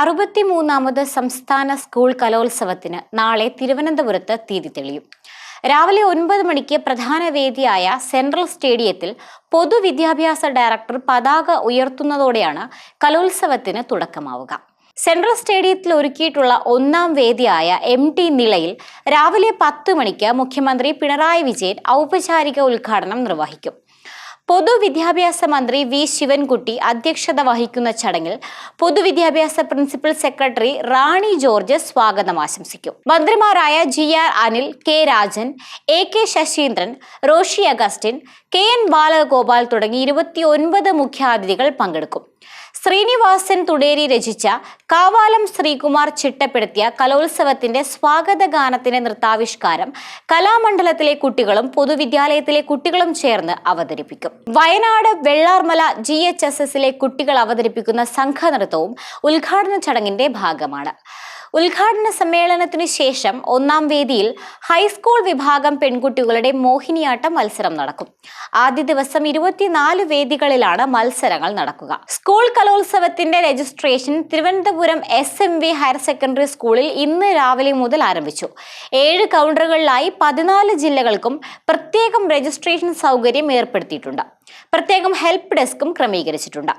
അറുപത്തിമൂന്നാമത് സംസ്ഥാന സ്കൂൾ കലോത്സവത്തിന് നാളെ തിരുവനന്തപുരത്ത് തീയതി തെളിയും. രാവിലെ ഒൻപത് മണിക്ക് പ്രധാന വേദിയായ സെൻട്രൽ സ്റ്റേഡിയത്തിൽ പൊതുവിദ്യാഭ്യാസ ഡയറക്ടർ പതാക ഉയർത്തുന്നതോടെയാണ് കലോത്സവത്തിന് തുടക്കമാവുക. സെൻട്രൽ സ്റ്റേഡിയത്തിൽ ഒരുക്കിയിട്ടുള്ള ഒന്നാം വേദിയായ എം ടി നിലയിൽ രാവിലെ പത്ത് മണിക്ക് മുഖ്യമന്ത്രി പിണറായി വിജയൻ ഔപചാരിക ഉദ്ഘാടനം നിർവഹിക്കും. പൊതുവിദ്യാഭ്യാസ മന്ത്രി വി ശിവൻകുട്ടി അധ്യക്ഷത വഹിക്കുന്ന ചടങ്ങിൽ പൊതുവിദ്യാഭ്യാസ പ്രിൻസിപ്പൽ സെക്രട്ടറി റാണി ജോർജ് സ്വാഗതം ആശംസിക്കും. മന്ത്രിമാരായ G R Anil K Rajan A K Saseendran Roshy Augustine K N Balagopal തുടങ്ങി ഇരുപത്തിയൊൻപത് മുഖ്യാതിഥികൾ പങ്കെടുക്കും. ശ്രീനിവാസൻ തുടേരി രചിച്ച കാവാലം ശ്രീകുമാർ ചിട്ടപ്പെടുത്തിയ കലോത്സവത്തിന്റെ സ്വാഗത ഗാനത്തിന്റെ നൃത്താവിഷ്കാരം കലാമണ്ഡലത്തിലെ കുട്ടികളും പൊതുവിദ്യാലയത്തിലെ കുട്ടികളും ചേർന്ന് അവതരിപ്പിക്കും. Wayanad Vellarmala G H S എസിലെ കുട്ടികൾ അവതരിപ്പിക്കുന്ന സംഘനൃത്തവും ഉദ്ഘാടന ചടങ്ങിന്റെ ഭാഗമാണ്. ഉദ്ഘാടന സമ്മേളനത്തിനു ശേഷം ഒന്നാം വേദിയിൽ ഹൈസ്കൂൾ വിഭാഗം പെൺകുട്ടികളുടെ മോഹിനിയാട്ടം മത്സരം നടക്കും. ആദ്യ ദിവസം ഇരുപത്തിനാല് വേദികളിലാണ് മത്സരങ്ങൾ നടക്കുക. School കലോത്സവത്തിന്റെ registration Thiruvananthapuram S M V higher secondary സ്കൂളിൽ ഇന്ന് രാവിലെ മുതൽ ആരംഭിച്ചു. ഏഴ് കൗണ്ടറുകളിലായി പതിനാല് ജില്ലകൾക്കും പ്രത്യേകം രജിസ്ട്രേഷൻ സൗകര്യം ഏർപ്പെടുത്തിയിട്ടുണ്ട്. പ്രത്യേകം ഹെൽപ്പ് ഡെസ്കും ക്രമീകരിച്ചിട്ടുണ്ട്.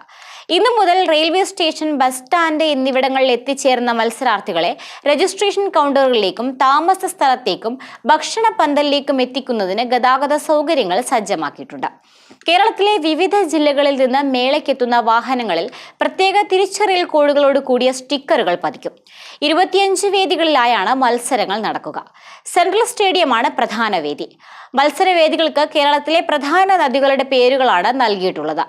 ഇന്നു മുതൽ റെയിൽവേ സ്റ്റേഷൻ ബസ് സ്റ്റാൻഡ് എന്നിവിടങ്ങളിൽ എത്തിച്ചേർന്ന മത്സരാർത്ഥികളെ രജിസ്ട്രേഷൻ കൗണ്ടറുകളിലേക്കും താമസ സ്ഥലത്തേക്കും ഭക്ഷണ പന്തലിലേക്കും എത്തിക്കുന്നതിന് ഗതാഗത സൗകര്യങ്ങൾ സജ്ജമാക്കിയിട്ടുണ്ട്. കേരളത്തിലെ വിവിധ ജില്ലകളിൽ നിന്ന് മേളയ്ക്കെത്തുന്ന വാഹനങ്ങളിൽ പ്രത്യേക തിരിച്ചറിയൽ കോഡുകളോട് കൂടിയ സ്റ്റിക്കറുകൾ പതിക്കും. ഇരുപത്തിയഞ്ച് വേദികളിലായാണ് മത്സരങ്ങൾ നടക്കുക. സെൻട്രൽ സ്റ്റേഡിയമാണ് പ്രധാന വേദി. മത്സരവേദികൾക്ക് കേരളത്തിലെ പ്രധാന നദികളുടെ പേരുകളാണ് നൽകിയിട്ടുള്ളത്.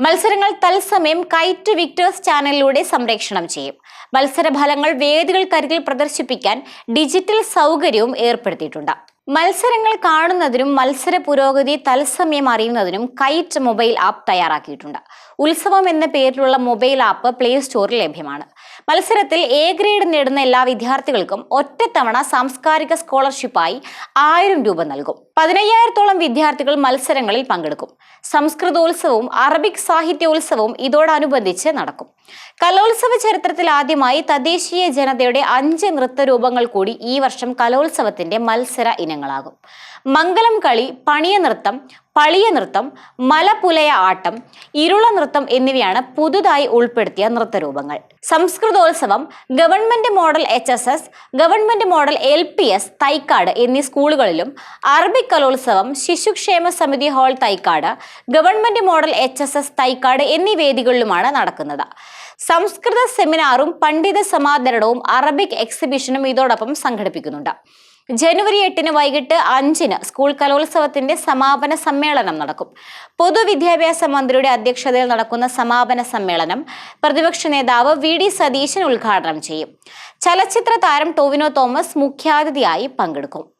മത്സരങ്ങൾ തത്സമയം കൈറ്റ് വിക്ടേഴ്സ് ചാനലിലൂടെ സംപ്രേക്ഷണം ചെയ്യും. മത്സരഫലങ്ങൾ വേദികൾക്കരികിൽ പ്രദർശിപ്പിക്കാൻ ഡിജിറ്റൽ സൗകര്യവും ഏർപ്പെടുത്തിയിട്ടുണ്ട്. മത്സരങ്ങൾ കാണുന്നതിനും മത്സര പുരോഗതി തത്സമയം അറിയുന്നതിനും കൈറ്റ് മൊബൈൽ ആപ്പ് തയ്യാറാക്കിയിട്ടുണ്ട്. ഉത്സവം എന്ന പേരിലുള്ള മൊബൈൽ ആപ്പ് പ്ലേ സ്റ്റോറിൽ ലഭ്യമാണ്. മത്സരത്തിൽ എ ഗ്രേഡ് നേടുന്ന എല്ലാ വിദ്യാർത്ഥികൾക്കും ഒറ്റത്തവണ സാംസ്കാരിക സ്കോളർഷിപ്പായി ആയിരം രൂപ നൽകും. പതിനയ്യായിരത്തോളം വിദ്യാർത്ഥികൾ മത്സരങ്ങളിൽ പങ്കെടുക്കും. സംസ്കൃതോത്സവവും അറബിക് സാഹിത്യോത്സവവും ഇതോടനുബന്ധിച്ച് നടക്കും. കലോത്സവ ചരിത്രത്തിൽ ആദ്യമായി തദ്ദേശീയ ജനതയുടെ അഞ്ച് നൃത്തരൂപങ്ങൾ കൂടി ഈ വർഷം കലോത്സവത്തിന്റെ മത്സര ഇനങ്ങളാകും. മംഗലം കളി പണിയ നൃത്തം പളിയ നൃത്തം മലപുലയ ആട്ടം ഇരുള നൃത്തം എന്നിവയാണ് പുതുതായി ഉൾപ്പെടുത്തിയ നൃത്തരൂപങ്ങൾ. സംസ്കൃതോത്സവം government model H government model L Thycaud എന്നീ സ്കൂളുകളിലും അറബിക് കലോത്സവം ശിശുക്ഷേമ സമിതി hall Thycaud government model H S S Thycaud എന്നീ വേദികളിലുമാണ് നടക്കുന്നത്. സംസ്കൃത സെമിനാറും പണ്ഡിത സമാദരണവും അറബിക് എക്സിബിഷനും ഇതോടൊപ്പം സംഘടിപ്പിക്കുന്നുണ്ട്. ജനുവരി എട്ടിന് വൈകിട്ട് അഞ്ചിന് സ്കൂൾ കലോത്സവത്തിന്റെ സമാപന സമ്മേളനം നടക്കും. പൊതുവിദ്യാഭ്യാസ മന്ത്രിയുടെ അധ്യക്ഷതയിൽ നടക്കുന്ന സമാപന സമ്മേളനം പ്രതിപക്ഷ നേതാവ് വി ഡി സതീശൻ ഉദ്ഘാടനം ചെയ്യും. ചലച്ചിത്ര താരം ടോവിനോ തോമസ് മുഖ്യാതിഥിയായി പങ്കെടുക്കും.